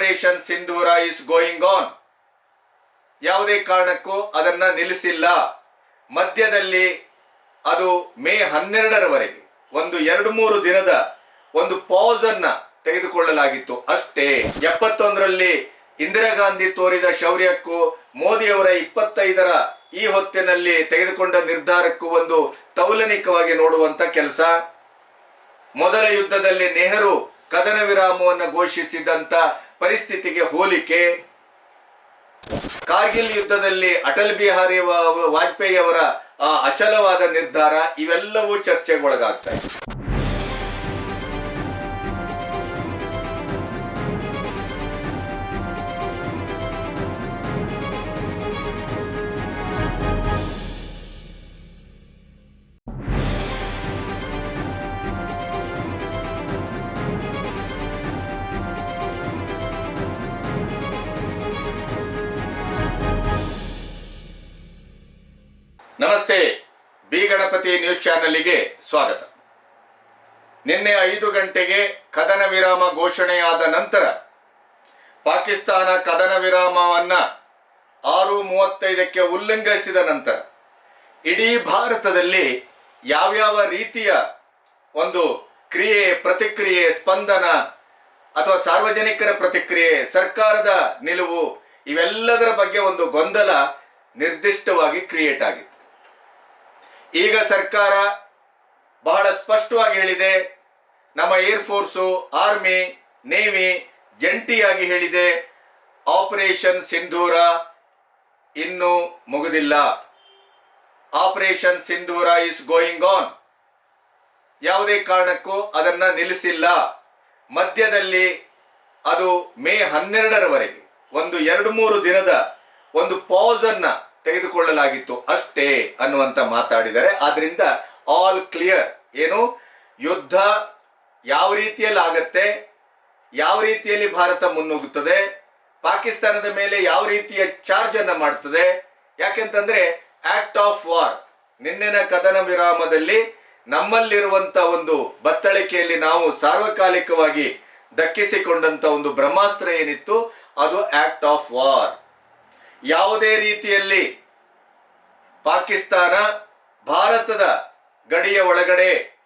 Operation Sindoor is going on ಯಾವುದೇ ಕಾರಣಕ್ಕೂ ಅದನ್ನ ನಿಲ್ಲಿಸಿಲ್ಲ. ಮಧ್ಯದಲ್ಲಿ ಅದು ಮೇ ಹನ್ನೆರಡರವರೆಗೆ, ಒಂದು ಎರಡು ಮೂರು ದಿನದ ಒಂದು ಪಾಸ್ ಅನ್ನ ತೆಗೆದುಕೊಳ್ಳಲಾಗಿತ್ತು. ಅಷ್ಟೇ, ಎಪ್ಪತ್ತೊಂದರಲ್ಲಿ ಇಂದಿರಾ ಗಾಂಧಿ ತೋರಿದ ಶೌರ್ಯಕ್ಕೂ, ಮೋದಿಯವರ ಇಪ್ಪತ್ತೈದರ ಈ ಹೊತ್ತಿನಲ್ಲಿ ತೆಗೆದುಕೊಂಡ ನಿರ್ಧಾರಕ್ಕೂ ಒಂದು ತೌಲನಿಕವಾಗಿ ನೋಡುವಂತ ಕೆಲಸ. ಮೊದಲ ಯುದ್ಧದಲ್ಲಿ ನೆಹರು ಕದನ ವಿರಾಮವನ್ನು ಘೋಷಿಸಿದಂತ ಪರಿಸ್ಥಿತಿಗೆ ಹೋಲಿಕೆ. ಕಾರ್ಗಿಲ್ ಯುದ್ಧದಲ್ಲಿ ಅಟಲ್ ಬಿಹಾರಿ ವಾಜಪೇಯಿ ಅವರ ಆ ಅಚಲವಾದ ನಿರ್ಧಾರ ಇವೆಲ್ಲವೂ ಚರ್ಚೆಗೊಳಗಾಗ್ತಾ ಇದೆ. ಚಾನೆಲ್ಗೆ ಸ್ವಾಗತ. ನಿನ್ನೆ ಐದು ಗಂಟೆಗೆ ಕದನ ವಿರಾಮ ಘೋಷಣೆಯಾದ ನಂತರ ಪಾಕಿಸ್ತಾನ ಕದನ ವಿರಾಮವನ್ನ ಆರು ಮೂವತ್ತೈದಕ್ಕೆ ಉಲ್ಲಂಘಿಸಿದ ನಂತರ ಇಡೀ ಭಾರತದಲ್ಲಿ ಯಾವ್ಯಾವ ರೀತಿಯ ಒಂದು ಕ್ರಿಯೆ, ಪ್ರತಿಕ್ರಿಯೆ, ಸ್ಪಂದನ ಅಥವಾ ಸಾರ್ವಜನಿಕರ ಪ್ರತಿಕ್ರಿಯೆ, ಸರ್ಕಾರದ ನಿಲುವು ಇವೆಲ್ಲದರ ಬಗ್ಗೆ ಒಂದು ಗೊಂದಲ ನಿರ್ದಿಷ್ಟವಾಗಿ ಕ್ರಿಯೇಟ್ ಆಗಿತ್ತು ಈಗ ಸರ್ಕಾರ ಬಹಳ ಸ್ಪಷ್ಟವಾಗಿ ಹೇಳಿದೆ, ನಮ್ಮ ಏರ್ ಫೋರ್ಸು, ಆರ್ಮಿ, ನೇವಿ ಜಂಟಿಯಾಗಿ ಹೇಳಿದೆ, ಆಪರೇಷನ್ ಸಿಂಧೂರ ಇನ್ನೂ ಮುಗಿದಿಲ್ಲ. Operation Sindoor is going on ಯಾವುದೇ ಕಾರಣಕ್ಕೂ ಅದನ್ನ ನಿಲ್ಲಿಸಿಲ್ಲ. ಮಧ್ಯದಲ್ಲಿ ಅದು ಮೇ ಹನ್ನೆರಡರವರೆಗೆ, ಒಂದು ಎರಡು ಮೂರು ದಿನದ ಒಂದು ಪಾಸ್ ಅನ್ನ ತೆಗೆದುಕೊಳ್ಳಲಾಗಿತ್ತು ಅಷ್ಟೇ ಅನ್ನುವಂತ ಮಾತಾಡಿದರೆ ಆದ್ರಿಂದ ಆಲ್ ಕ್ಲಿಯರ್ ಏನು? ಯುದ್ಧ ಯಾವ ರೀತಿಯಲ್ಲಿ ಆಗತ್ತೆ? ಯಾವ ರೀತಿಯಲ್ಲಿ ಭಾರತ ಮುನ್ನುಗ್ಗುತ್ತದೆ ಪಾಕಿಸ್ತಾನದ ಮೇಲೆ ಯಾವ ರೀತಿಯ ಚಾರ್ಜ್ ಅನ್ನ ಮಾಡ್ತದೆ? ಯಾಕೆಂತಂದ್ರೆ ಆಕ್ಟ್ ಆಫ್ ವಾರ್ ನಿನ್ನೆನ ಕದನ ವಿರಾಮದಲ್ಲಿ ನಮ್ಮಲ್ಲಿರುವಂತ ಒಂದು ಬತ್ತಳಿಕೆಯಲ್ಲಿ ನಾವು ಸಾರ್ವಕಾಲಿಕವಾಗಿ ದಕ್ಕಿಸಿಕೊಂಡಂತ ಒಂದು ಬ್ರಹ್ಮಾಸ್ತ್ರ ಏನಿತ್ತು? ಅದು ಆಕ್ಟ್ ಆಫ್ ವಾರ್ ಯಾವುದೇ ರೀತಿಯಲ್ಲಿ ಪಾಕಿಸ್ತಾನ ಭಾರತದ ಗಡಿಯ ಒಳಗಡೆ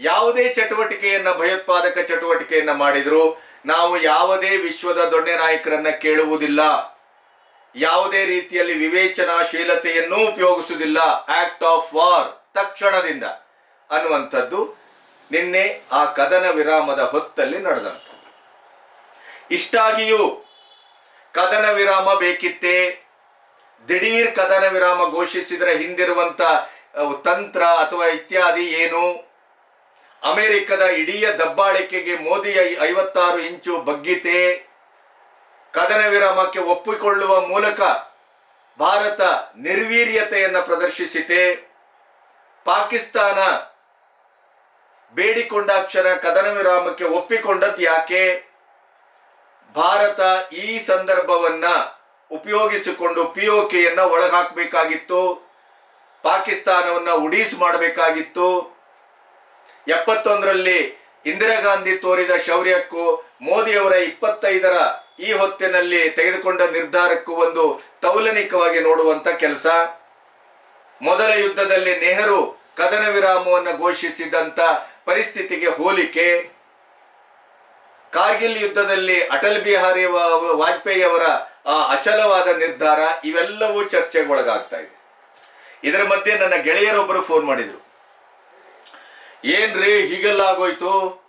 ಯಾವುದೇ ಚಟುವಟಿಕೆಯನ್ನ, ಭಯೋತ್ಪಾದಕ ಚಟುವಟಿಕೆಯನ್ನ ಮಾಡಿದ್ರು, ನಾವು ಯಾವುದೇ ವಿಶ್ವದ ದೊಡ್ಡ ನಾಯಕರನ್ನ ಕೇಳುವುದಿಲ್ಲ. ಯಾವುದೇ ರೀತಿಯಲ್ಲಿ ವಿವೇಚನಾಶೀಲತೆಯನ್ನು ಉಪಯೋಗಿಸುವುದಿಲ್ಲ. ಆಕ್ಟ್ ಆಫ್ ವಾರ್ ತಕ್ಷಣದಿಂದ ಅನ್ನುವಂಥದ್ದು ನಿನ್ನೆ ಆ ಕದನ ವಿರಾಮದ ಹೊತ್ತಲ್ಲಿ ನಡೆದಂಥದ್ದು. ಇಷ್ಟಾಗಿಯೂ ಕದನ ವಿರಾಮ ಬೇಕಿತ್ತೇ? ದಿಢೀರ್ ಕದನ ವಿರಾಮ ಘೋಷಿಸಿದರೆ ಹಿಂದಿರುವಂತ ತಂತ್ರ ಅಥವಾ ಇತ್ಯಾದಿ ಏನು? ಅಮೆರಿಕದ ಇಡೀ ದಬ್ಬಾಳಿಕೆಗೆ ಮೋದಿಯ ಐವತ್ತಾರು ಇಂಚು ಬಗ್ಗಿತೆ? ಕದನ ವಿರಾಮಕ್ಕೆ ಒಪ್ಪಿಕೊಳ್ಳುವ ಮೂಲಕ ಭಾರತ ನಿರ್ವೀರ್ಯತೆಯನ್ನು ಪ್ರದರ್ಶಿಸಿತೆ? ಪಾಕಿಸ್ತಾನ ಬೇಡಿಕೊಂಡಾಕ್ಷರ ಕದನ ವಿರಾಮಕ್ಕೆ ಒಪ್ಪಿಕೊಂಡದ್ದು ಯಾಕೆ? ಭಾರತ ಈ ಸಂದರ್ಭವನ್ನ ಉಪಯೋಗಿಸಿಕೊಂಡು ಪಿ ಒಳಗಾಕಬೇಕಾಗಿತ್ತು. ಪಾಕಿಸ್ತಾನವನ್ನ ಉಡೀಸ್ ಮಾಡಬೇಕಾಗಿತ್ತು. ಎಪ್ಪತ್ತೊಂದರಲ್ಲಿ ಇಂದಿರಾ ಗಾಂಧಿ ತೋರಿದ ಶೌರ್ಯಕ್ಕೂ ಮೋದಿಯವರ ಇಪ್ಪತ್ತೈದರ ಈ ಹೊತ್ತಿನಲ್ಲಿ ತೆಗೆದುಕೊಂಡ ನಿರ್ಧಾರಕ್ಕೂ ಒಂದು ತೌಲನಿಕವಾಗಿ ನೋಡುವಂತ ಕೆಲಸ. ಮೊದಲ ಯುದ್ಧದಲ್ಲಿ ನೆಹರು ಕದನ ವಿರಾಮವನ್ನು ಘೋಷಿಸಿದಂತ ಪರಿಸ್ಥಿತಿಗೆ ಹೋಲಿಕೆ. ಕಾರ್ಗಿಲ್ ಯುದ್ಧದಲ್ಲಿ ಅಟಲ್ ಬಿಹಾರಿ ವಾಜಪೇಯಿ ಅವರ, ಆ, ಅಚಲವಾದ ನಿರ್ಧಾರ ಇವೆಲ್ಲವೂ ಚರ್ಚೆಗೊಳಗಾಗ್ತಾ ಇದೆ. ಇದರ ಮಧ್ಯೆ ನನ್ನ ಗೆಳೆಯರೊಬ್ಬರು ಫೋನ್ ಮಾಡಿದ್ರು. ಏನ್ರಿ ಹೀಗೆಲ್ಲ ಆಗೋಯ್ತು?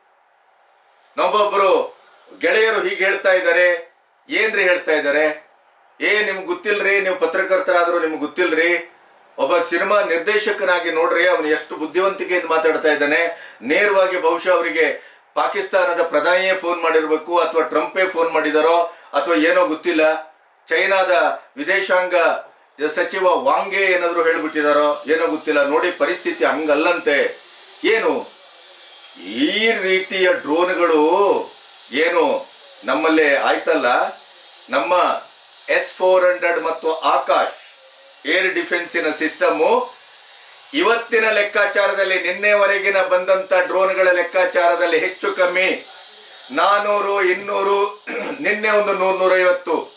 ನಮ್ಮೊಬ್ಬರು ಗೆಳೆಯರು ಹೀಗೆ ಹೇಳ್ತಾ ಇದ್ದಾರೆ. ಏನ್ರಿ ಹೇಳ್ತಾ ಇದ್ದಾರೆ? ಏ, ನಿಮ್ಗೆ ಗೊತ್ತಿಲ್ರಿ, ನೀವು ಪತ್ರಕರ್ತರಾದ್ರು ನಿಮ್ಗೆ ಗೊತ್ತಿಲ್ರಿ. ಒಬ್ಬ ಸಿನಿಮಾ ನಿರ್ದೇಶಕನಾಗಿ ನೋಡ್ರಿ, ಅವನು ಎಷ್ಟು ಬುದ್ಧಿವಂತಿಕೆಯಿಂದ ಮಾತಾಡ್ತಾ ಇದ್ದಾನೆ. ನೇರವಾಗಿ ಬಹುಶಃ ಅವರಿಗೆ ಪಾಕಿಸ್ತಾನದ ಪ್ರಧಾನಿಯೇ ಫೋನ್ ಮಾಡಿರಬೇಕು, ಅಥವಾ ಟ್ರಂಪೇ ಫೋನ್ ಮಾಡಿದಾರೋ, ಅಥವಾ ಏನೋ ಗೊತ್ತಿಲ್ಲ, ಚೈನಾದ ವಿದೇಶಾಂಗ ಸಚಿವ ವಾಂಗೆ ಏನಾದರೂ ಹೇಳಿಬಿಟ್ಟಿದಾರೋ, ಏನೋ ಗೊತ್ತಿಲ್ಲ, ನೋಡಿ ಪರಿಸ್ಥಿತಿ ಹಂಗಲ್ಲಂತೆ. ಏನು? ಈ ರೀತಿಯ ಡ್ರೋನ್ಗಳು ಏನು ನಮ್ಮಲ್ಲಿ ಆಯ್ತಲ್ಲ? ನಮ್ಮ ಎಸ್ ಫೋರ್ ಹಂಡ್ರೆಡ್ ಮತ್ತು ಆಕಾಶ್ ಏರ್ ಡಿಫೆನ್ಸಿನ ಸಿಸ್ಟಮು ಇವತ್ತಿನ ಲೆಕ್ಕಾಚಾರದಲ್ಲಿ ನಿನ್ನೆವರೆಗಿನ ಬಂದಂತ ಡ್ರೋನ್ಗಳ ಲೆಕ್ಕಾಚಾರದಲ್ಲಿ ಹೆಚ್ಚು ಕಮ್ಮಿ ನಾನೂರು, ಇನ್ನೂರು, ನಿನ್ನೆ ಒಂದು ನೂರ, ನೂರೈವತ್ತು.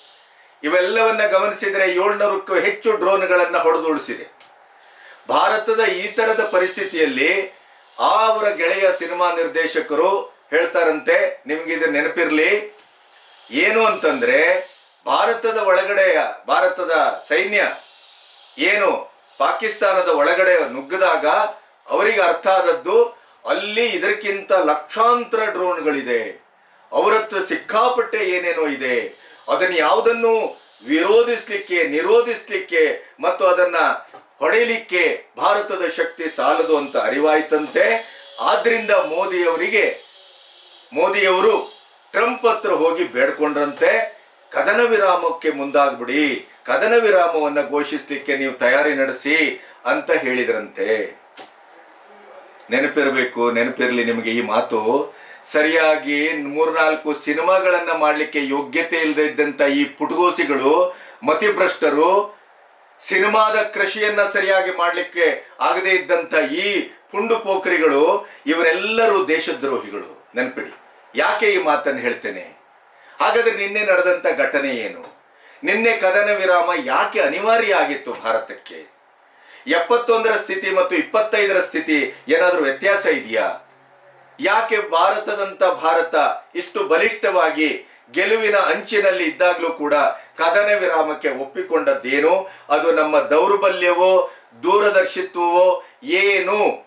ಇವೆಲ್ಲವನ್ನ ಗಮನಿಸಿದರೆ ಏಳ್ನೂರಕ್ಕೂ ಹೆಚ್ಚು ಡ್ರೋನ್ಗಳನ್ನು ಹೊಡೆದುಳಿಸಿದೆ ಭಾರತದ ಈ ತರದ ಪರಿಸ್ಥಿತಿಯಲ್ಲಿ ಆ ಅವರ ಗೆಳೆಯ ಸಿನಿಮಾ ನಿರ್ದೇಶಕರು ಹೇಳ್ತಾರಂತೆ, ನಿಮಗಿದು ನೆನಪಿರ್ಲಿ. ಏನು ಅಂತಂದ್ರೆ, ಭಾರತದ ಒಳಗಡೆಯ, ಭಾರತದ ಸೈನ್ಯ ಏನು? ಪಾಕಿಸ್ತಾನದ ಒಳಗಡೆ ನುಗ್ಗದಾಗ ಅವರಿಗೆ ಅರ್ಥ ಆದದ್ದು, ಅಲ್ಲಿ ಇದಕ್ಕಿಂತ ಲಕ್ಷಾಂತರ ಡ್ರೋನ್ಗಳಿದೆ. ಅವರತ್ರ ಸಿಕ್ಕಾಪಟ್ಟೆ ಏನೇನೋ ಇದೆ. ಅದನ್ನ ಯಾವುದನ್ನು ವಿರೋಧಿಸ್ಲಿಕ್ಕೆ, ನಿರೋಧಿಸ್ಲಿಕ್ಕೆ ಮತ್ತು ಅದನ್ನ ಹೊಡೆಯಲಿಕ್ಕೆ ಭಾರತದ ಶಕ್ತಿ ಸಾಲದು ಅಂತ ಅರಿವಾಯ್ತಂತೆ. ಆದ್ರಿಂದ ಮೋದಿಯವರಿಗೆ, ಮೋದಿಯವರು ಟ್ರಂಪ್ ಹತ್ರ ಹೋಗಿ ಬೇಡ್ಕೊಂಡ್ರಂತೆ. ಕದನ ವಿರಾಮಕ್ಕೆ ಮುಂದಾಗ್ಬಿಡಿ. ಕದನ ವಿರಾಮವನ್ನು ಘೋಷಿಸಲಿಕ್ಕೆ ನೀವು ತಯಾರಿ ನಡೆಸಿ ಅಂತ ಹೇಳಿದ್ರಂತೆ. ನೆನಪಿರಬೇಕು, ನೆನಪಿರಲಿ ನಿಮಗೆ ಈ ಮಾತು. ಸರಿಯಾಗಿ ಮೂರ್ನಾಲ್ಕು ಸಿನಿಮಾಗಳನ್ನ ಮಾಡಲಿಕ್ಕೆ ಯೋಗ್ಯತೆ ಇಲ್ಲದೆ ಇದ್ದಂತ ಈ ಪುಟಗೋಸಿಗಳು, ಮತಿಭ್ರಷ್ಟರು, ಸಿನಿಮಾದ ಕೃಷಿಯನ್ನ ಸರಿಯಾಗಿ ಮಾಡಲಿಕ್ಕೆ ಆಗದೇ ಇದ್ದಂತ ಈ ಪುಂಡು ಪೋಖರಿಗಳು, ಇವರೆಲ್ಲರೂ ದೇಶದ್ರೋಹಿಗಳು. ನೆನಪಿಡಿ, ಯಾಕೆ ಈ ಮಾತನ್ನು ಹೇಳ್ತೇನೆ? ಹಾಗಾದ್ರೆ ನಿನ್ನೆ ನಡೆದಂತ ಘಟನೆ ಏನು? ನಿನ್ನೆ ಕದನ ವಿರಾಮ ಯಾಕೆ ಅನಿವಾರ್ಯ ಆಗಿತ್ತು ಭಾರತಕ್ಕೆ? ಎಪ್ಪತ್ತೊಂದರ ಸ್ಥಿತಿ ಮತ್ತು ಇಪ್ಪತ್ತೈದರ ಸ್ಥಿತಿ ಏನಾದರೂ ವ್ಯತ್ಯಾಸ ಇದೆಯಾ? ಯಾಕೆ ಭಾರತದಂತ ಭಾರತ ಇಷ್ಟು ಬಲಿಷ್ಠವಾಗಿ ಗೆಲುವಿನ ಅಂಚಿನಲ್ಲಿ ಇದ್ದಾಗಲೂ ಕೂಡ ಕದನ ವಿರಾಮಕ್ಕೆ ಒಪ್ಪಿಕೊಂಡದ್ದೇನು? ಅದು ನಮ್ಮ ದೌರ್ಬಲ್ಯವೋ, ದೂರದರ್ಶಿತ್ವವೋ, ಏನು?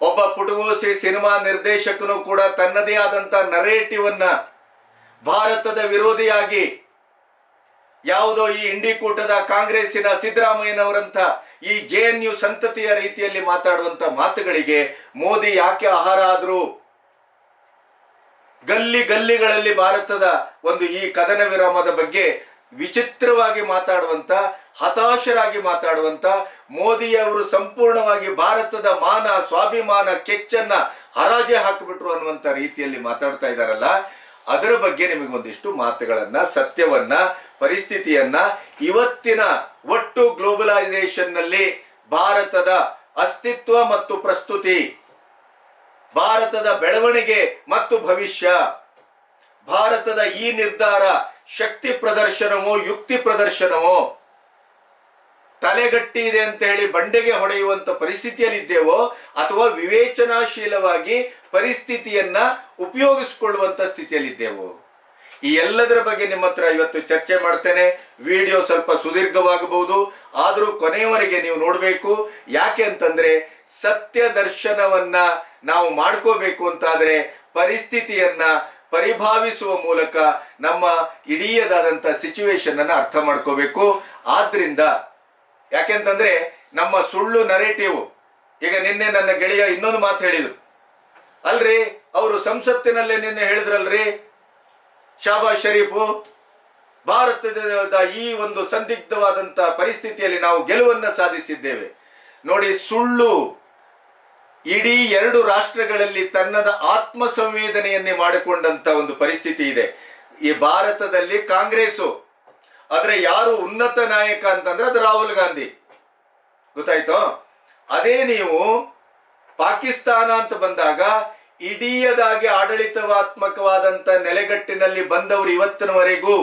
ಒಬ್ಬ ಪುಟಗೋಸಿ ಸಿನಿಮಾ ನಿರ್ದೇಶಕನು ಕೂಡ ತನ್ನದೇ ಆದಂತ ನರೇಟಿವ್ ಅನ್ನ ಭಾರತದ ವಿರೋಧಿಯಾಗಿ ಯಾವುದೋ ಈ ಇಂಡಿಕೂಟದ ಕಾಂಗ್ರೆಸ್ಸಿನ ಸಿದ್ದರಾಮಯ್ಯನವರಂತ ಈ ಜೆ ಎನ್ ಯು ಸಂತತಿಯ ರೀತಿಯಲ್ಲಿ ಮಾತಾಡುವಂತ ಮಾತುಗಳಿಗೆ ಮೋದಿ ಯಾಕೆ ಆಹಾರ ಆದ್ರು ಗಲ್ಲಿ ಗಲ್ಲಿಗಳಲ್ಲಿ ಭಾರತದ ಒಂದು ಈ ಕದನ ವಿರಾಮದ ಬಗ್ಗೆ ವಿಚಿತ್ರವಾಗಿ ಮಾತಾಡುವಂತ ಹತಾಶರಾಗಿ ಮಾತಾಡುವಂತ ಮೋದಿಯವರು ಸಂಪೂರ್ಣವಾಗಿ ಭಾರತದ ಮಾನ, ಸ್ವಾಭಿಮಾನ, ಕೆಚ್ಚನ್ನ ಹರಾಜೆ ಹಾಕಿಬಿಟ್ರು ಅನ್ನುವಂತ ರೀತಿಯಲ್ಲಿ ಮಾತಾಡ್ತಾ ಇದ್ದಾರಲ್ಲ, ಅದರ ಬಗ್ಗೆ ನಿಮಗೊಂದಿಷ್ಟು ಮಾತುಗಳನ್ನ, ಸತ್ಯವನ್ನ ಪರಿಸ್ಥಿತಿಯನ್ನ ಇವತ್ತಿನ ಒಟ್ಟು ಗ್ಲೋಬಲೈಸೇಷನ್ನಲ್ಲಿ ಭಾರತದ ಅಸ್ತಿತ್ವ ಮತ್ತು ಪ್ರಸ್ತುತಿ, ಭಾರತದ ಬೆಳವಣಿಗೆ ಮತ್ತು ಭವಿಷ್ಯ, ಭಾರತದ ಈ ನಿರ್ಧಾರ ಶಕ್ತಿ ಪ್ರದರ್ಶನವೋ, ಯುಕ್ತಿ ಪ್ರದರ್ಶನವೋ, ತಲೆಗಟ್ಟಿ ಇದೆ ಅಂತ ಹೇಳಿ ಬಂಡೆಗೆ ಹೊಡೆಯುವಂತ ಪರಿಸ್ಥಿತಿಯಲ್ಲಿದ್ದೇವೋ ಅಥವಾ ವಿವೇಚನಾಶೀಲವಾಗಿ ಪರಿಸ್ಥಿತಿಯನ್ನ ಉಪಯೋಗಿಸಿಕೊಳ್ಳುವಂತ ಸ್ಥಿತಿಯಲ್ಲಿದ್ದೇವೋ. ಈ ಎಲ್ಲದರ ಬಗ್ಗೆ ನಿಮ್ಮ ಹತ್ರ ಇವತ್ತು ಚರ್ಚೆ ಮಾಡ್ತೇನೆ. ವಿಡಿಯೋ ಸ್ವಲ್ಪ ಸುದೀರ್ಘವಾಗಬಹುದು. ಆದರೂ ಕೊನೆಯವರೆಗೆ ನೀವು ನೋಡಬೇಕು. ಯಾಕೆ ಅಂತಂದ್ರೆ ಸತ್ಯ ದರ್ಶನವನ್ನ ನಾವು ಮಾಡ್ಕೋಬೇಕು ಅಂತಾದ್ರೆ ಪರಿಸ್ಥಿತಿಯನ್ನ ಪರಿಭಾವಿಸುವ ಮೂಲಕ ನಮ್ಮ ಇಡೀಯದಾದಂಥ ಸಿಚುವೇಶನ್ ಅನ್ನ ಅರ್ಥ ಮಾಡ್ಕೋಬೇಕು. ಆದ್ರಿಂದ ಯಾಕೆಂತಂದ್ರೆ ನಮ್ಮ ಸುಳ್ಳು ನರೇಟಿವ್ ಈಗ ನಿನ್ನೆ ನನ್ನ ಗೆಳೆಯ ಇನ್ನೊಂದು ಮಾತು ಹೇಳಿದ್ರು. ಅಲ್ರಿ, ಅವರು ಸಂಸತ್ತಿನಲ್ಲೇ ನಿನ್ನೆ ಹೇಳಿದ್ರಲ್ರಿ? ಶಾಬಾಜ್ ಶರೀಫು, ಭಾರತದ ಈ ಒಂದು ಸಂದಿಗ್ಧವಾದಂಥ ಪರಿಸ್ಥಿತಿಯಲ್ಲಿ ನಾವು ಗೆಲುವನ್ನ ಸಾಧಿಸಿದ್ದೇವೆ. ನೋಡಿ, ಸುಳ್ಳು ಇಡೀ ಎರಡು ರಾಷ್ಟ್ರಗಳಲ್ಲಿ ತನ್ನದ ಆತ್ಮ ಸಂವೇದನೆಯನ್ನೇ ಮಾಡಿಕೊಂಡಂತ ಒಂದು ಪರಿಸ್ಥಿತಿ ಇದೆ. ಈ ಭಾರತದಲ್ಲಿ ಕಾಂಗ್ರೆಸ್ಸು, ಆದ್ರೆ ಯಾರು ಉನ್ನತ ನಾಯಕ ಅಂತಂದ್ರೆ ಅದು ರಾಹುಲ್ ಗಾಂಧಿ. ಗೊತ್ತಾಯ್ತೋ? ಅದೇ ನೀವು ಪಾಕಿಸ್ತಾನ ಅಂತ ಬಂದಾಗ ಇಡೀಯದಾಗಿ ಆಡಳಿತವಾತ್ಮಕವಾದಂತ ನೆಲೆಗಟ್ಟಿನಲ್ಲಿ ಬಂದವರು ಇವತ್ತಿನವರೆಗೂ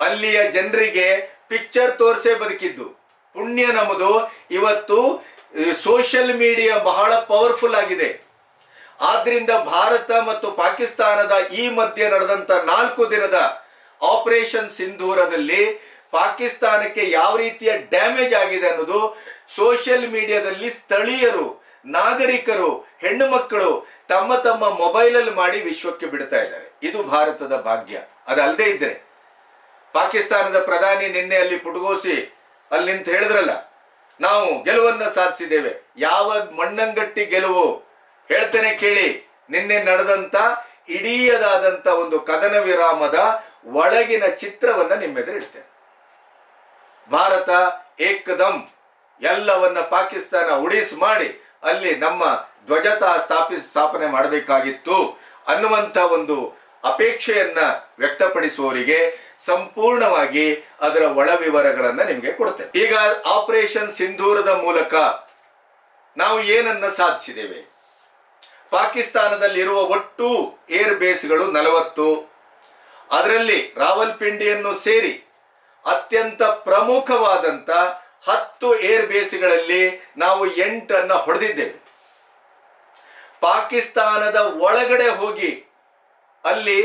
ಅಲ್ಲಿಯ ಜನರಿಗೆ ಪಿಕ್ಚರ್ ತೋರಿಸೇ ಬದುಕಿದ್ದು. ಪುಣ್ಯ ನಮ್ಮದು. ಇವತ್ತು ಸೋಷಿಯಲ್ ಮೀಡಿಯಾ ಬಹಳ ಪವರ್ಫುಲ್ ಆಗಿದೆ. ಆದ್ರಿಂದ ಭಾರತ ಮತ್ತು ಪಾಕಿಸ್ತಾನದ ಈ ಮಧ್ಯೆ ನಡೆದಂತ ನಾಲ್ಕು ದಿನದ ಆಪರೇಷನ್ ಸಿಂಧೂರದಲ್ಲಿ ಪಾಕಿಸ್ತಾನಕ್ಕೆ ಯಾವ ರೀತಿಯ ಡ್ಯಾಮೇಜ್ ಆಗಿದೆ ಅನ್ನೋದು ಸೋಷಿಯಲ್ ಮೀಡಿಯಾದಲ್ಲಿ ಸ್ಥಳೀಯರು, ನಾಗರಿಕರು, ಹೆಣ್ಣು ಮಕ್ಕಳು ತಮ್ಮ ತಮ್ಮ ಮೊಬೈಲಲ್ಲಿ ಮಾಡಿ ವಿಶ್ವಕ್ಕೆ ಬಿಡ್ತಾ ಇದ್ದಾರೆ. ಇದು ಭಾರತದ ಭಾಗ್ಯ. ಅದಲ್ಲದೆ ಇದ್ರೆ, ಪಾಕಿಸ್ತಾನದ ಪ್ರಧಾನಿ ನಿನ್ನೆ ಅಲ್ಲಿ ಪುಟಗೋಸಿ ಅಲ್ಲಿ ನಿಂತು ಹೇಳಿದ್ರಲ್ಲ, ನಾವು ಗೆಲುವನ್ನ ಸಾಧಿಸಿದ್ದೇವೆ. ಯಾವ ಮಣ್ಣಂಗಟ್ಟಿ ಗೆಲುವು? ಹೇಳ್ತೇನೆ ಕೇಳಿ, ನಿನ್ನೆ ನಡೆದಂತ ಇಡೀಯದಾದಂತ ಒಂದು ಕದನ ವಿರಾಮದ ಒಳಗಿನ ಚಿತ್ರವನ್ನ ನಿಮ್ಮೆದುರು ಇಡ್ತೇನೆ. ಭಾರತ ಏಕದಂ, ಎಲ್ಲವನ್ನ ಪಾಕಿಸ್ತಾನ ಉಡಿಸ್ ಮಾಡಿ ಅಲ್ಲಿ ನಮ್ಮ ಧ್ವಜತ ಸ್ಥಾಪಿಸ ಸ್ಥಾಪನೆ ಮಾಡಬೇಕಾಗಿತ್ತು ಅನ್ನುವಂಥ ಒಂದು ಅಪೇಕ್ಷೆಯನ್ನ ವ್ಯಕ್ತಪಡಿಸುವವರಿಗೆ ಸಂಪೂರ್ಣವಾಗಿ ಅದರ ಒಳ ವಿವರಗಳನ್ನ ನಿಮಗೆ ಕೊಡ್ತೇನೆ. ಈಗ ಆಪರೇಷನ್ ಸಿಂಧೂರದ ಮೂಲಕ ನಾವು ಏನನ್ನ ಸಾಧಿಸಿದ್ದೇವೆ? ಪಾಕಿಸ್ತಾನದಲ್ಲಿರುವ ಒಟ್ಟು ಏರ್ ಬೇಸ್ಗಳು ನಲವತ್ತು. ಅದರಲ್ಲಿ ರಾವಲ್ಪಿಂಡಿಯನ್ನು ಸೇರಿ ಅತ್ಯಂತ ಪ್ರಮುಖವಾದಂಥ ಹತ್ತು ಏರ್ ಬೇಸ್ಗಳಲ್ಲಿ ನಾವು ಎಂಟನ್ನ ಹೊಡೆದಿದ್ದೇವೆ. ಪಾಕಿಸ್ತಾನದ ಒಳಗಡೆ ಹೋಗಿ ಅಲ್ಲಿ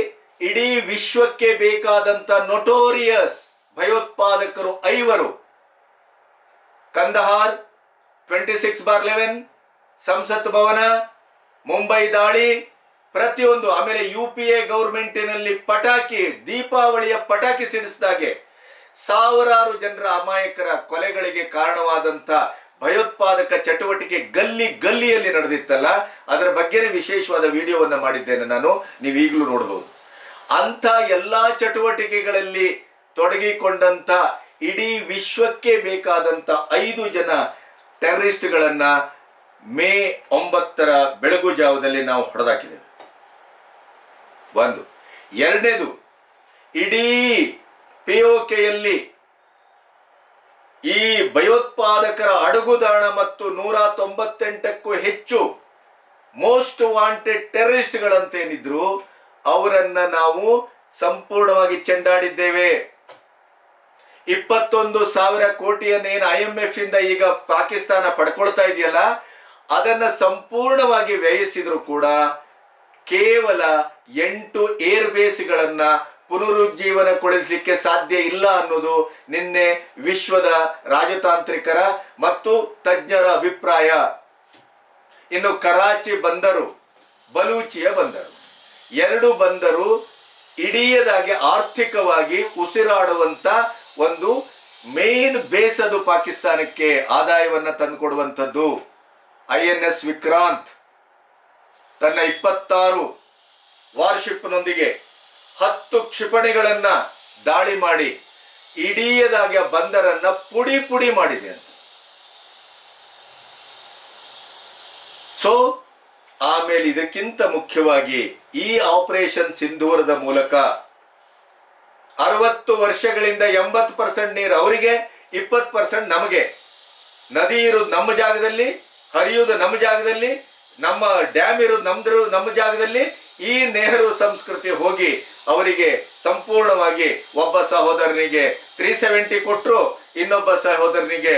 ಇಡೀ ವಿಶ್ವಕ್ಕೆ ಬೇಕಾದಂತ ನೊಟೋರಿಯಸ್ ಭಯೋತ್ಪಾದಕರು ಐವರು. Kandahar twenty six bar eleven Sansad Bhavan, Mumbai ದಾಳಿ, ಪ್ರತಿಯೊಂದು, ಆಮೇಲೆ ಯು ಪಿ ಎ ಗೌರ್ಮೆಂಟಿನಲ್ಲಿ ಪಟಾಕಿ, ದೀಪಾವಳಿಯ ಪಟಾಕಿ ಸಿಡಿಸಿದಾಗೆ ಸಾವಿರಾರು ಜನರ ಅಮಾಯಕರ ಕೊಲೆಗಳಿಗೆ ಕಾರಣವಾದಂತ ಭಯೋತ್ಪಾದಕ ಚಟುವಟಿಕೆ ಗಲ್ಲಿ ಗಲ್ಲಿಯಲ್ಲಿ ನಡೆದಿತ್ತಲ್ಲ, ಅದರ ಬಗ್ಗೆನೇ ವಿಶೇಷವಾದ ವಿಡಿಯೋವನ್ನು ಮಾಡಿದ್ದೇನೆ ನಾನು, ನೀವು ಈಗಲೂ ನೋಡಬಹುದು ಅಂಥ ಎಲ್ಲಾ ಚಟುವಟಿಕೆಗಳಲ್ಲಿ ತೊಡಗಿಕೊಂಡಂತ ಇಡೀ ವಿಶ್ವಕ್ಕೆ ಬೇಕಾದಂತ ಐದು ಜನ ಟೆರರಿಸ್ಟ್ಗಳನ್ನ ಮೇ ಒಂಬತ್ತರ ಬೆಳಗು ಜಾವದಲ್ಲಿ ನಾವು ಹೊಡೆದಾಕಿದ್ದೇವೆ. ಒಂದು. ಎರಡನೇದು, ಇಡೀ ಪಿಒಕೆಯಲ್ಲಿ ಈ ಭಯೋತ್ಪಾದಕರ ಅಡುಗುದಾಣ ಮತ್ತು ನೂರ ತೊಂಬತ್ತೆಂಟಕ್ಕೂ ಹೆಚ್ಚು ಮೋಸ್ಟ್ ವಾಂಟೆಡ್ ಟೆರರಿಸ್ಟ್ಗಳಂತೇನಿದ್ರು, ಅವರನ್ನ ನಾವು ಸಂಪೂರ್ಣವಾಗಿ ಚೆಂಡಾಡಿದ್ದೇವೆ. ಇಪ್ಪತ್ತೊಂದು ಸಾವಿರ ಕೋಟಿಯನ್ನೇನು ಐ ಎಂ ಎಫ್ ಇಂದ ಈಗ ಪಾಕಿಸ್ತಾನ ಪಡ್ಕೊಳ್ತಾ ಇದೆಯಲ್ಲ, ಅದನ್ನ ಸಂಪೂರ್ಣವಾಗಿ ವ್ಯಯಿಸಿದ್ರು ಕೂಡ ಕೇವಲ ಎಂಟು ಏರ್ ಬೇಸ್ಗಳನ್ನ ಪುನರುಜ್ಜೀವನಗೊಳಿಸಲಿಕ್ಕೆ ಸಾಧ್ಯ ಇಲ್ಲ ಅನ್ನೋದು ನಿನ್ನೆ ವಿಶ್ವದ ರಾಜತಾಂತ್ರಿಕರ ಮತ್ತು ತಜ್ಞರ ಅಭಿಪ್ರಾಯ. ಇನ್ನು ಕರಾಚಿ ಬಂದರು, ಬಲೂಚಿಯ ಬಂದರು. ಎರಡು ಬಂದರು, ಇಡೀಯದಾಗಿ ಆರ್ಥಿಕವಾಗಿ ಉಸಿರಾಡುವಂತ ಒಂದು ಮೇನ್ ಬೇಸ್ ಅದು ಪಾಕಿಸ್ತಾನಕ್ಕೆ ಆದಾಯವನ್ನ ತಂದುಕೊಡುವಂಥದ್ದು. ಐ ಎನ್ ಎಸ್ ವಿಕ್ರಾಂತ್ ತನ್ನ ಇಪ್ಪತ್ತಾರು ವಾರ್ಶಿಪ್ನೊಂದಿಗೆ ಹತ್ತು ಕ್ಷಿಪಣಿಗಳನ್ನ ದಾಳಿ ಮಾಡಿ ಇಡೀಯದಾಗಿ ಆ ಬಂದರನ್ನ ಪುಡಿ ಪುಡಿ ಮಾಡಿದೆ ಅಂತ. ಸೊ ಆಮೇಲೆ ಇದಕ್ಕಿಂತ ಮುಖ್ಯವಾಗಿ ಈ ಆಪರೇಷನ್ ಸಿಂಧೂರದ ಮೂಲಕ ಅರವತ್ತು ವರ್ಷಗಳಿಂದ ಎಂಬತ್ತು ಪರ್ಸೆಂಟ್ ನೀರು ಅವರಿಗೆ, ಇಪ್ಪತ್ತು ಪರ್ಸೆಂಟ್ ನಮಗೆ. ನದಿ ಇರೋದು ನಮ್ಮ ಜಾಗದಲ್ಲಿ ಹರಿಯೋದು ನಮ್ಮ ಜಾಗದಲ್ಲಿ, ನಮ್ಮ ಡ್ಯಾಮ್ ಇರೋದು ನಮ್ದು ನಮ್ಮ ಜಾಗದಲ್ಲಿ ಈ ನೆಹರು ಸಂಸ್ಕೃತಿ ಹೋಗಿ ಅವರಿಗೆ ಸಂಪೂರ್ಣವಾಗಿ ಒಬ್ಬ ಸಹೋದರನಿಗೆ ತ್ರೀ ಸೆವೆಂಟಿ ಕೊಟ್ಟರು ಇನ್ನೊಬ್ಬ ಸಹೋದರನಿಗೆ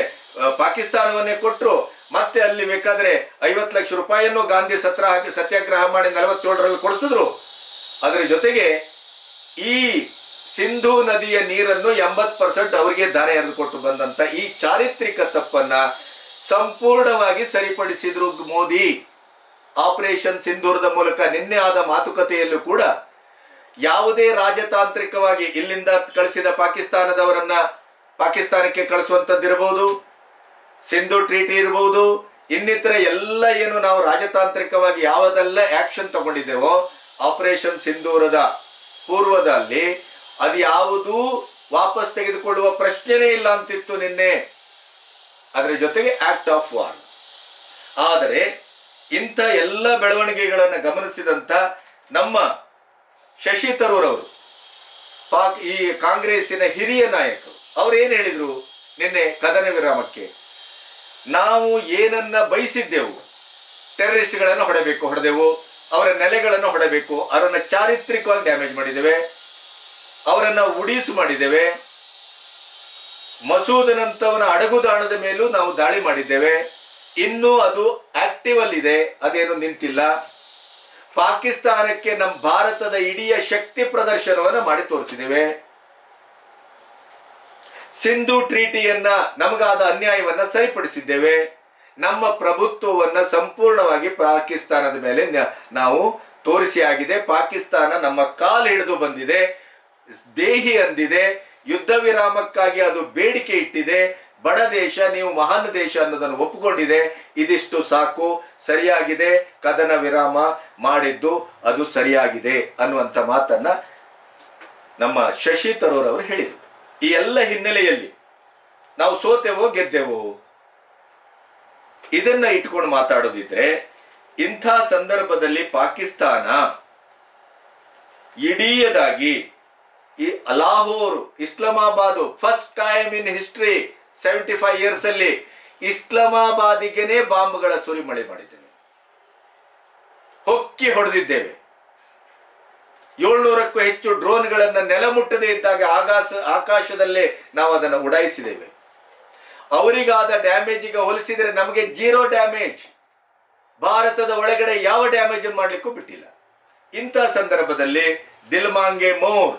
ಪಾಕಿಸ್ತಾನವನ್ನೇ ಕೊಟ್ಟರು ಮತ್ತೆ ಅಲ್ಲಿ ಬೇಕಾದ್ರೆ ಐವತ್ತು ಲಕ್ಷ ರೂಪಾಯಿಯನ್ನು ಗಾಂಧಿ ಸತ್ರ ಹಾಕಿ ಸತ್ಯಾಗ್ರಹ ಮಾಡಿ ನಲವತ್ತೇಳರಲ್ಲಿ ಕೊಡಿಸಿದ್ರು. ಅದರ ಜೊತೆಗೆ ಈ ಸಿಂಧೂ ನದಿಯ ನೀರನ್ನು ಎಂಬತ್ ಪರ್ಸೆಂಟ್ ಅವರಿಗೆ ಎರೆದು ಕೊಟ್ಟು ಬಂದಂತ ಈ ಚಾರಿತ್ರಿಕ ತಪ್ಪನ್ನ ಸಂಪೂರ್ಣವಾಗಿ ಸರಿಪಡಿಸಿದ್ರು ಮೋದಿ. ಆಪರೇಷನ್ ಸಿಂಧೂರದ ಮೂಲಕ ನಿನ್ನೆ ಆದ ಮಾತುಕತೆಯಲ್ಲೂ ಕೂಡ ಯಾವುದೇ ರಾಜತಾಂತ್ರಿಕವಾಗಿ ಇಲ್ಲಿಂದ ಕಳಿಸಿದ ಪಾಕಿಸ್ತಾನದವರನ್ನ ಪಾಕಿಸ್ತಾನಕ್ಕೆ ಕಳಿಸುವಂತದ್ದಿರಬಹುದು ಸಿಂಧು ಟ್ರೀಟಿ ಇರಬಹುದು ಇನ್ನಿತರ ಎಲ್ಲ ಏನು ನಾವು ರಾಜತಾಂತ್ರಿಕವಾಗಿ ಯಾವುದೆಲ್ಲ ಆಕ್ಷನ್ ತಗೊಂಡಿದ್ದೇವೋ, ಆಪರೇಷನ್ ಸಿಂಧೂರದ ಪೂರ್ವದಲ್ಲಿ ಅದು ಯಾವುದೂ ವಾಪಸ್ ತೆಗೆದುಕೊಳ್ಳುವ ಪ್ರಶ್ನೆನೇ ಇಲ್ಲ ಅಂತಿತ್ತು ನಿನ್ನೆ. ಅದರ ಜೊತೆಗೆ ಆಕ್ಟ್ ಆಫ್ ವಾರ್ ಆದರೆ ಇಂಥ ಎಲ್ಲ ಬೆಳವಣಿಗೆಗಳನ್ನು ಗಮನಿಸಿದಂಥ ನಮ್ಮ ಶಶಿ ತರೂರ್ ಅವರು, ಪಾಕ್ ಈ ಕಾಂಗ್ರೆಸ್ಸಿನ ಹಿರಿಯ ನಾಯಕರು, ಅವ್ರು ಏನು ಹೇಳಿದರು ನಿನ್ನೆ ಕದನ ವಿರಾಮಕ್ಕೆ? ನಾವು ಏನನ್ನ ಬಯಸಿದ್ದೆವು, ಟೆರರಿಸ್ಟ್ಗಳನ್ನು ಹೊಡೆಬೇಕು, ಹೊಡೆದೆವು, ಅವರ ನೆಲೆಗಳನ್ನು ಹೊಡೆಬೇಕು, ಅವರನ್ನು ಚಾರಿತ್ರಿಕವಾಗಿ ಡ್ಯಾಮೇಜ್ ಮಾಡಿದ್ದೇವೆ, ಅವರನ್ನು ಉಡೀಸು ಮಾಡಿದ್ದೇವೆ, ಮಸೂದನಂತವನ ಅಡಗುದಾಣದ ಮೇಲೂ ನಾವು ದಾಳಿ ಮಾಡಿದ್ದೇವೆ ಇನ್ನೂ ಅದು ಆಕ್ಟಿವ್ ಅಲ್ಲಿದೆ, ಅದೇನು ನಿಂತಿಲ್ಲ. ಪಾಕಿಸ್ತಾನಕ್ಕೆ ನಮ್ಮ ಭಾರತದ ಇಡೀ ಶಕ್ತಿ ಪ್ರದರ್ಶನವನ್ನು ಮಾಡಿ ತೋರಿಸಿದ್ದೇವೆ. ಸಿಂಧು ಟ್ರೀಟಿಯನ್ನ ನಮಗಾದ ಅನ್ಯಾಯವನ್ನ ಸರಿಪಡಿಸಿದ್ದೇವೆ. ನಮ್ಮ ಪ್ರಭುತ್ವವನ್ನ ಸಂಪೂರ್ಣವಾಗಿ ಪಾಕಿಸ್ತಾನದ ಮೇಲೆ ನಾವು ತೋರಿಸಿ ಆಗಿದೆ. ಪಾಕಿಸ್ತಾನ ನಮ್ಮ ಕಾಲು ಹಿಡಿದು ಬಂದಿದೆ, ದೇಹಿ ಅಂದಿದೆ. ಯುದ್ಧ ವಿರಾಮಕ್ಕಾಗಿ ಅದು ಬೇಡಿಕೆ ಇಟ್ಟಿದೆ. ಬಡ ದೇಶ, ನೀವು ಮಹಾನ್ ದೇಶ ಅನ್ನೋದನ್ನು ಒಪ್ಪಿಕೊಂಡಿದೆ. ಇದಿಷ್ಟು ಸಾಕು. ಸರಿಯಾಗಿದೆ. ಕದನ ವಿರಾಮ ಮಾಡಿದ್ದು ಅದು ಸರಿಯಾಗಿದೆ ಅನ್ನುವಂಥ ಮಾತನ್ನ ನಮ್ಮ ಶಶಿ ತರೂರ್ ಅವರು ಹೇಳಿದರು. ಈ ಎಲ್ಲ ಹಿನ್ನೆಲೆಯಲ್ಲಿ ನಾವು ಸೋತೆವೋ, ಗೆದ್ದೆವೋ, ಇದನ್ನ ಇಟ್ಕೊಂಡು ಮಾತಾಡೋದಿದ್ರೆ ಇಂಥ ಸಂದರ್ಭದಲ್ಲಿ ಪಾಕಿಸ್ತಾನ ಇಡೀಯದಾಗಿ ಈ Lahore, Islamabad first time in history seventy five years ಅಲ್ಲಿ ಇಸ್ಲಾಮಾಬಾದಿಗೆನೆ ಬಾಂಬ್ಗಳ ಸುರಿಮಳೆ ಮಾಡಿದ್ದೇವೆ. ಹೊಕ್ಕಿ ಹೊಡೆದಿದ್ದೇವೆ. ಏಳ್ನೂರಕ್ಕೂ ಹೆಚ್ಚು ಡ್ರೋನ್ಗಳನ್ನು ನೆಲಮುಟ್ಟದೇ ಇದ್ದಾಗ ಆಕಾಶ, ಆಕಾಶದಲ್ಲೇ ನಾವು ಅದನ್ನು ಉಡಾಯಿಸಿದ್ದೇವೆ. ಅವರಿಗಾದ ಡ್ಯಾಮೇಜಿಗೆ ಹೋಲಿಸಿದರೆ ನಮಗೆ ಜೀರೋ ಡ್ಯಾಮೇಜ್ ಭಾರತದ ಒಳಗಡೆ ಯಾವ ಡ್ಯಾಮೇಜ್ ಮಾಡಲಿಕ್ಕೂ ಬಿಟ್ಟಿಲ್ಲ. ಇಂಥ ಸಂದರ್ಭದಲ್ಲಿ ದಿಲ್ಮಾಂಗೆ ಮೋರ್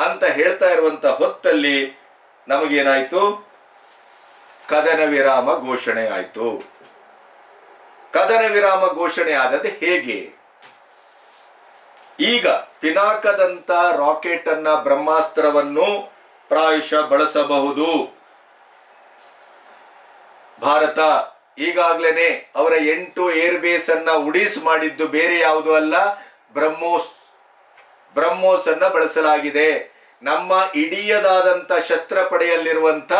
ಅಂತ ಹೇಳ್ತಾ ಇರುವಂತ ಹೊತ್ತಲ್ಲಿ ನಮಗೇನಾಯ್ತು? ಕದನ ವಿರಾಮ ಘೋಷಣೆ ಆಯಿತು. ಕದನ ವಿರಾಮ ಘೋಷಣೆ ಆದದ್ದು ಹೇಗೆ? ಈಗ ಪಿನಾಕದಂತ ರಾಕೆಟ್ ಅನ್ನ ಬ್ರಹ್ಮಾಸ್ತ್ರವನ್ನು ಪ್ರಾಯಶಃ ಬಳಸಬಹುದು. ಭಾರತ ಈಗಾಗ್ಲೇನೆ ಅವರ ಎಂಟು ಏರ್ ಬೇಸ್ ಅನ್ನ ಉಡೀಸ್ ಮಾಡಿದ್ದು ಬೇರೆ ಯಾವುದು ಅಲ್ಲ, ಬ್ರಹ್ಮೋಸ್ ಬ್ರಹ್ಮೋಸ್ ಅನ್ನ ಬಳಸಲಾಗಿದೆ. ನಮ್ಮ ಇಡೀಯದಾದಂತ ಶಸ್ತ್ರಪಡೆಯಲ್ಲಿರುವಂತ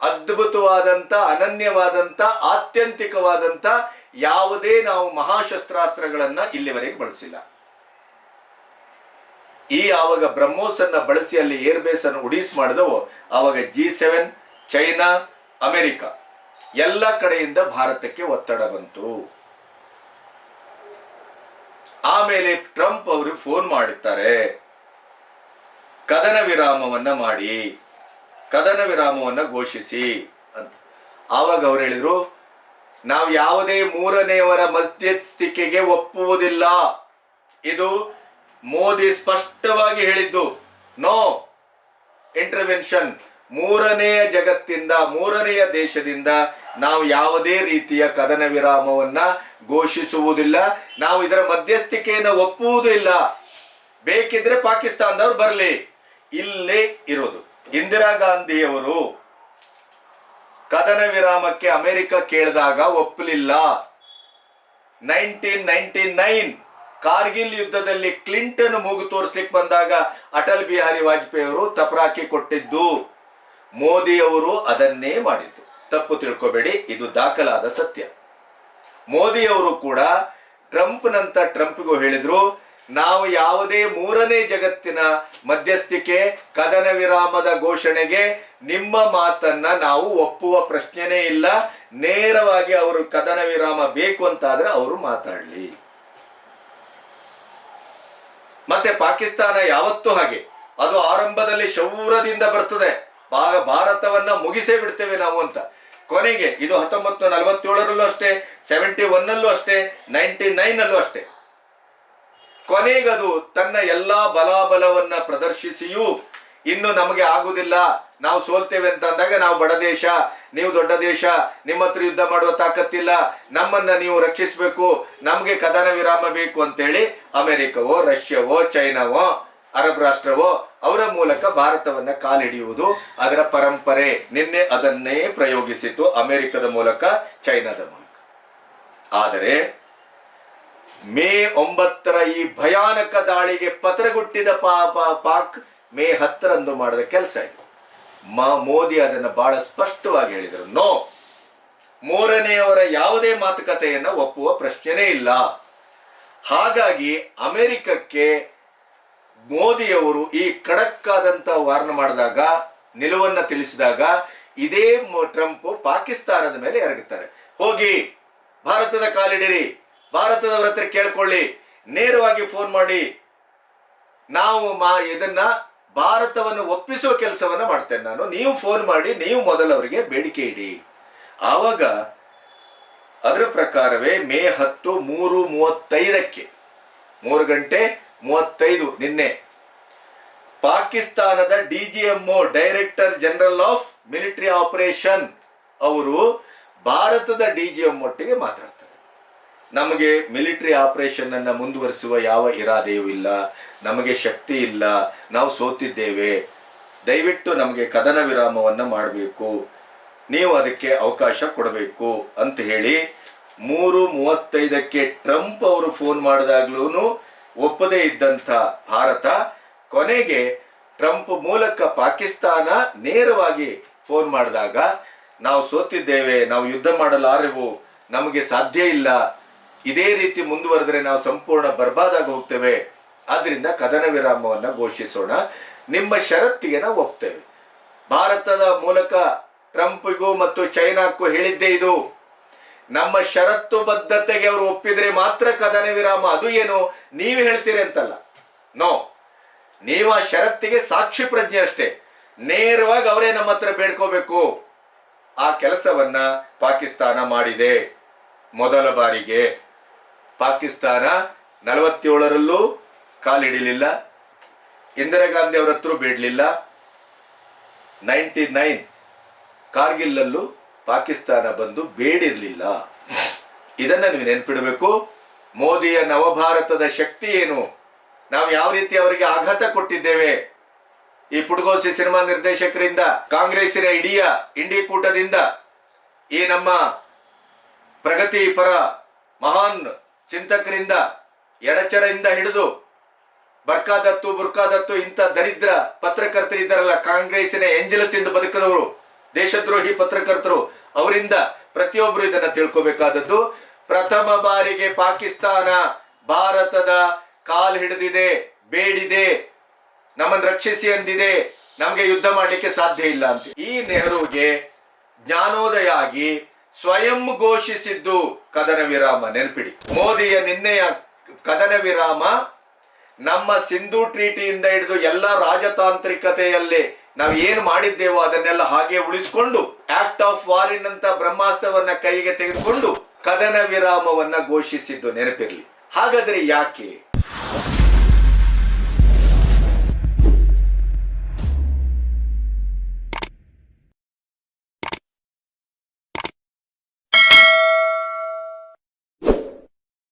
ಅದ್ಭುತವಾದಂತ ಅನನ್ಯವಾದಂಥ, ಆತ್ಯಂತಿಕವಾದಂಥ ಯಾವುದೇ ನಾವು ಮಹಾಶಸ್ತ್ರಾಸ್ತ್ರಗಳನ್ನು ಇಲ್ಲಿವರೆಗೆ ಬಳಸಿಲ್ಲ. ಈ ಆವಾಗ ಬ್ರಹ್ಮೋಸ್ ಅನ್ನ ಬಳಸಿ ಅಲ್ಲಿ ಏರ್ ಬೇಸ್ ಅನ್ನು ಉಡೀಸ್ ಮಾಡಿದವು. ಆವಾಗ ಜಿ ಸೆವೆನ್, ಚೈನಾ, ಅಮೆರಿಕ ಎಲ್ಲ ಕಡೆಯಿಂದ ಭಾರತಕ್ಕೆ ಒತ್ತಡ ಬಂತು. ಆಮೇಲೆ ಟ್ರಂಪ್ ಅವರು ಫೋನ್ ಮಾಡುತ್ತಾರೆ ಕದನ ವಿರಾಮವನ್ನ ಮಾಡಿ. ಕದನ ವಿರಾಮವನ್ನು ಘೋಷಿಸಿ ಅಂತ. ಆವಾಗ ಅವ್ರು ಹೇಳಿದರು, ನಾವು ಯಾವುದೇ ಮೂರನೆಯವರ ಮಧ್ಯಸ್ಥಿಕೆಗೆ ಒಪ್ಪುವುದಿಲ್ಲ. ಇದು ಮೋದಿ ಸ್ಪಷ್ಟವಾಗಿ ಹೇಳಿದ್ದು. No intervention. ಮೂರನೆಯ ಜಗತ್ತಿಂದ, ಮೂರನೆಯ ದೇಶದಿಂದ ನಾವು ಯಾವುದೇ ರೀತಿಯ ಕದನ ವಿರಾಮವನ್ನ ಘೋಷಿಸುವುದಿಲ್ಲ. ನಾವು ಇದರ ಮಧ್ಯಸ್ಥಿಕೆಯನ್ನು ಒಪ್ಪುವುದೂ ಇಲ್ಲ ಬೇಕಿದ್ರೆ ಪಾಕಿಸ್ತಾನದವ್ರು ಬರಲಿ. ಇಲ್ಲೇ ಇರೋದು. ಇಂದಿರಾ ಗಾಂಧಿಯವರು ಕದನ ವಿರಾಮಕ್ಕೆ ಅಮೆರಿಕ ಕೇಳಿದಾಗ ಒಪ್ಪಲಿಲ್ಲ. ನೈನ್ಟೀನ್ ನೈನ್ಟಿ ನೈನ್ ಕಾರ್ಗಿಲ್ ಯುದ್ಧದಲ್ಲಿ ಕ್ಲಿಂಟನ್ ಮೂಗು ತೋರಿಸ್ಲಿಕ್ಕೆ ಬಂದಾಗ ಅಟಲ್ ಬಿಹಾರಿ ವಾಜಪೇಯಿ ಅವರು ತಪರಾಕಿ ಕೊಟ್ಟಿದ್ದು. ಮೋದಿ ಅವರು ಅದನ್ನೇ ಮಾಡಿದ್ದು. ತಪ್ಪು ತಿಳ್ಕೋಬೇಡಿ, ಇದು ದಾಖಲಾದ ಸತ್ಯ. ಮೋದಿ ಅವರು ಕೂಡ ಟ್ರಂಪ್ನಂತ ಟ್ರಂಪ್ಗೂ ಹೇಳಿದ್ರು ನಾವು ಯಾವುದೇ ಮೂರನೇ ಜಗತ್ತಿನ ಮಧ್ಯಸ್ಥಿಕೆ, ಕದನ ವಿರಾಮದ ಘೋಷಣೆಗೆ ನಿಮ್ಮ ಮಾತನ್ನ ನಾವು ಒಪ್ಪುವ ಪ್ರಶ್ನೆನೇ ಇಲ್ಲ. ನೇರವಾಗಿ ಅವರು ಕದನ ವಿರಾಮ ಬೇಕು ಅಂತಾದ್ರೆ ಅವರು ಮಾತಾಡಲಿ. ಮತ್ತೆ ಪಾಕಿಸ್ತಾನ ಯಾವತ್ತೂ ಹಾಗೆ. ಅದು ಆರಂಭದಲ್ಲಿ ಶೌರ್ಯದಿಂದ ಬರ್ತದೆ. ಭಾರತವನ್ನ ಮುಗಿಸೇ ಬಿಡ್ತೇವೆ ನಾವು ಅಂತ. ಕೊನೆಗೆ, ಇದು ಹತ್ತೊಂಬತ್ತು ನಲವತ್ತೇಳರಲ್ಲೂ ಅಷ್ಟೇ ಸೆವೆಂಟಿ ಒನ್ನಲ್ಲೂ ಅಷ್ಟೇ ನೈಂಟಿ ನೈನ್ ಅಲ್ಲೂ ಅಷ್ಟೇ. ಕೊನೆಗದು ತನ್ನ ಎಲ್ಲಾ ಬಲಾಬಲವನ್ನ ಪ್ರದರ್ಶಿಸಿಯೂ ಇನ್ನು ನಮಗೆ ಆಗುದಿಲ್ಲ. ನಾವು ಸೋಲ್ತೇವೆ ಅಂತ ಅಂದಾಗ ನಾವು ಬಡ ದೇಶ, ನೀವು ದೊಡ್ಡ ದೇಶ, ನಿಮ್ಮ ಹತ್ರ ಯುದ್ಧ ಮಾಡುವ ತಾಕತ್ತಿಲ್ಲ. ನಮ್ಮನ್ನ ನೀವು ರಕ್ಷಿಸಬೇಕು, ನಮಗೆ ಕದನ ವಿರಾಮ ಬೇಕು ಅಂತೇಳಿ ಅಮೆರಿಕವೋ, ರಷ್ಯಾವೋ, ಚೈನಾವೋ, ಅರಬ್ ರಾಷ್ಟ್ರವೋ, ಅವರ ಮೂಲಕ ಭಾರತವನ್ನ ಕಾಲಿಡಿಯುವುದು ಅದರ ಪರಂಪರೆ. ನಿನ್ನೆ ಅದನ್ನೇ ಪ್ರಯೋಗಿಸಿತು ಅಮೆರಿಕದ ಮೂಲಕ, ಚೈನಾದ ಮೂಲಕ. ಆದರೆ ಮೇ ಒಂಬತ್ತರ ಈ ಭಯಾನಕ ದಾಳಿಗೆ ಪತ್ರಗುಟ್ಟಿದ ಪಾಕ್ ಮೇ ಹತ್ತರಂದು ಮಾಡಿದ ಕೆಲಸ ಇದು. ಮಾ ಮೋದಿ ಅದನ್ನು ಬಹಳ ಸ್ಪಷ್ಟವಾಗಿ ಹೇಳಿದರು. ನೋ, ಮೂರನೆಯವರ ಯಾವುದೇ ಮಾತುಕತೆಯನ್ನು ಒಪ್ಪುವ ಪ್ರಶ್ನೆನೇ ಇಲ್ಲ. ಹಾಗಾಗಿ ಅಮೆರಿಕಕ್ಕೆ ಮೋದಿಯವರು ಈ ಖಡಕ್ಕಾದಂಥ ವಾರ್ನ ಮಾಡಿದಾಗ, ನಿಲುವನ್ನು ತಿಳಿಸಿದಾಗ ಇದೇ ಟ್ರಂಪ್ ಪಾಕಿಸ್ತಾನದ ಮೇಲೆ ಎರಗುತ್ತಾರೆ ಹೋಗಿ, ಭಾರತದ ಕಾಲಿಡಿರಿ. ಭಾರತದವರ ಹತ್ರ ಕೇಳ್ಕೊಳ್ಳಿ. ನೇರವಾಗಿ ಫೋನ್ ಮಾಡಿ. ನಾವು ಮಾ, ಇದನ್ನ ಭಾರತವನ್ನು ಒಪ್ಪಿಸುವ ಕೆಲಸವನ್ನ ಮಾಡ್ತೇನೆ ನಾನು. ನೀವು ಫೋನ್ ಮಾಡಿ, ನೀವು ಮೊದಲವರಿಗೆ ಬೇಡಿಕೆ ಇಡಿ. ಆವಾಗ ಅದರ ಪ್ರಕಾರವೇ ಮೇ ಹತ್ತು ಮೂರು ಮೂವತ್ತೈದಕ್ಕೆ, ಮೂರು ಗಂಟೆ ಮೂವತ್ತೈದು ನಿನ್ನೆ, ಪಾಕಿಸ್ತಾನದ DGMO director general of military operation ಅವರು ಭಾರತದ ಡಿಜಿಎಂ ಒಟ್ಟಿಗೆ ಮಾತಾಡ್ತಾರೆ. ನಮಗೆ ಮಿಲಿಟರಿ ಆಪರೇಷನ್ ಅನ್ನ ಮುಂದುವರಿಸುವ ಯಾವ ಇರಾದೆಯೂ ಇಲ್ಲ, ನಮಗೆ ಶಕ್ತಿ ಇಲ್ಲ, ನಾವು ಸೋತಿದ್ದೇವೆ. ದಯವಿಟ್ಟು ನಮಗೆ ಕದನ ವಿರಾಮವನ್ನು ಮಾಡಬೇಕು. ನೀವು ಅದಕ್ಕೆ ಅವಕಾಶ ಕೊಡಬೇಕು ಅಂತ ಹೇಳಿ ಮೂರು ಮೂವತ್ತೈದಕ್ಕೆ ಟ್ರಂಪ್ ಅವರು ಫೋನ್ ಮಾಡಿದಾಗ್ಲೂ ಒಪ್ಪದೇ ಇದ್ದಂಥ ಭಾರತ ಕೊನೆಗೆ ಟ್ರಂಪ್ ಮೂಲಕ ಪಾಕಿಸ್ತಾನ ನೇರವಾಗಿ ಫೋನ್ ಮಾಡಿದಾಗ, ನಾವು ಸೋತಿದ್ದೇವೆ, ನಾವು ಯುದ್ಧ ಮಾಡಲಾರೆವು, ನಮಗೆ ಸಾಧ್ಯ ಇಲ್ಲ ಇದೇ ರೀತಿ ಮುಂದುವರೆದ್ರೆ ನಾವು ಸಂಪೂರ್ಣ ಬರ್ಬಾದಾಗಿ ಹೋಗ್ತೇವೆ. ಆದ್ರಿಂದ ಕದನ ವಿರಾಮವನ್ನು ಘೋಷಿಸೋಣ. ನಿಮ್ಮ ಷರತ್ತಿಗೆ ನಾವು ಒಪ್ತೇವೆ. ಭಾರತದ ಮೂಲಕ ಟ್ರಂಪ್ಗೂ ಮತ್ತು ಚೈನಾಕ್ಕೂ ಹೇಳಿದ್ದೇ ಇದು. ನಮ್ಮ ಷರತ್ತು ಬದ್ಧತೆಗೆ ಅವರು ಒಪ್ಪಿದ್ರೆ ಮಾತ್ರ ಕದನ ವಿರಾಮ. ಅದು ಏನು? ನೀವು ಹೇಳ್ತೀರಿ ಅಂತಲ್ಲ. ನೋ. ನೀವು ಆ ಷರತ್ತಿಗೆ ಸಾಕ್ಷಿ ಪ್ರಜ್ಞೆ ಅಷ್ಟೇ. ನೇರವಾಗಿ ಅವರೇ ನಮ್ಮ ಹತ್ರ ಬೇಡ್ಕೋಬೇಕು. ಆ ಕೆಲಸವನ್ನ ಪಾಕಿಸ್ತಾನ ಮಾಡಿದೆ. ಮೊದಲ ಬಾರಿಗೆ. ಪಾಕಿಸ್ತಾನ ನಲವತ್ತೇಳರಲ್ಲೂ ಕಾಲಿಡಿಲಿಲ್ಲ. ಇಂದಿರಾ ಗಾಂಧಿ ಅವರ ಹತ್ರ ಬೇಡಲಿಲ್ಲ. ನೈಂಟಿ ನೈನ್ ಕಾರ್ಗಿಲ್ಲಲ್ಲೂ ಪಾಕಿಸ್ತಾನ ಬಂದು ಬೇಡಿರಲಿಲ್ಲ. ಇದನ್ನ ನೀವು ನೆನ್ಪಿಡಬೇಕು. ಮೋದಿಯ ನವಭಾರತದ ಶಕ್ತಿ ಏನು? ನಾವು ಯಾವ ರೀತಿ ಅವರಿಗೆ ಆಘಾತ ಕೊಟ್ಟಿದ್ದೇವೆ? ಈ ಪುಡಗೋಸಿ ಸಿನಿಮಾ ನಿರ್ದೇಶಕರಿಂದ, ಕಾಂಗ್ರೆಸ್ಸಿನ ಇಡೀ ಇಂಡಿ ಕೂಟದಿಂದ ಈ ನಮ್ಮ ಪ್ರಗತಿ ಪರ ಮಹಾನ್ ಚಿಂತಕರಿಂದ ಎಡಚರಿಂದ ಹಿಡಿದು, ಬರ್ಕಾದತ್ತು, ಬುರ್ಕಾದತ್ತು, ಇಂಥ ದರಿದ್ರ ಪತ್ರಕರ್ತರಿದ್ದಾರಲ್ಲ, ಕಾಂಗ್ರೆಸ್ಸಿನ ಎಂಜಲು ತಿಂದು ಬದುಕದವರು, ದೇಶದ್ರೋಹಿ ಪತ್ರಕರ್ತರು, ಅವರಿಂದ ಪ್ರತಿಯೊಬ್ಬರು ಇದನ್ನ ತಿಳ್ಕೋಬೇಕಾದದ್ದು. ಪ್ರಥಮ ಬಾರಿಗೆ ಪಾಕಿಸ್ತಾನ ಭಾರತದ ಕಾಲ್ ಹಿಡಿದಿದೆ, ಬೇಡಿದೆ ನಮ್ಮನ್ನು ರಕ್ಷಿಸಿ ಅಂದಿದೆ, ನಮಗೆ ಯುದ್ಧ ಮಾಡಲಿಕ್ಕೆ ಸಾಧ್ಯ ಇಲ್ಲ ಅಂತ. ಈ ನೆಹರುಗೆ ಜ್ಞಾನೋದಯ ಆಗಿ ಸ್ವಯಂ ಘೋಷಿಸಿದ್ದು ಕದನ ವಿರಾಮ, ನೆನಪಿಡಿ. ಮೋದಿಯ ನಿನ್ನೆಯ ಕದನ ವಿರಾಮ, ನಮ್ಮ ಸಿಂಧು ಟ್ರೀಟಿಯಿಂದ ಹಿಡಿದು ಎಲ್ಲ ರಾಜತಾಂತ್ರಿಕತೆಯಲ್ಲಿ ನಾವು ಏನು ಮಾಡಿದ್ದೇವೋ ಅದನ್ನೆಲ್ಲ ಹಾಗೆ ಉಳಿಸಿಕೊಂಡು ಆಕ್ಟ್ ಆಫ್ ವಾರಿನ್ ಅಂತ ಬ್ರಹ್ಮಾಸ್ತ್ರವನ್ನ ಕೈಗೆ ತೆಗೆದುಕೊಂಡು ಕದನ ವಿರಾಮವನ್ನ ಘೋಷಿಸಿದ್ದು ನೆನಪಿರಲಿ. ಹಾಗಾದ್ರೆ ಯಾಕೆ?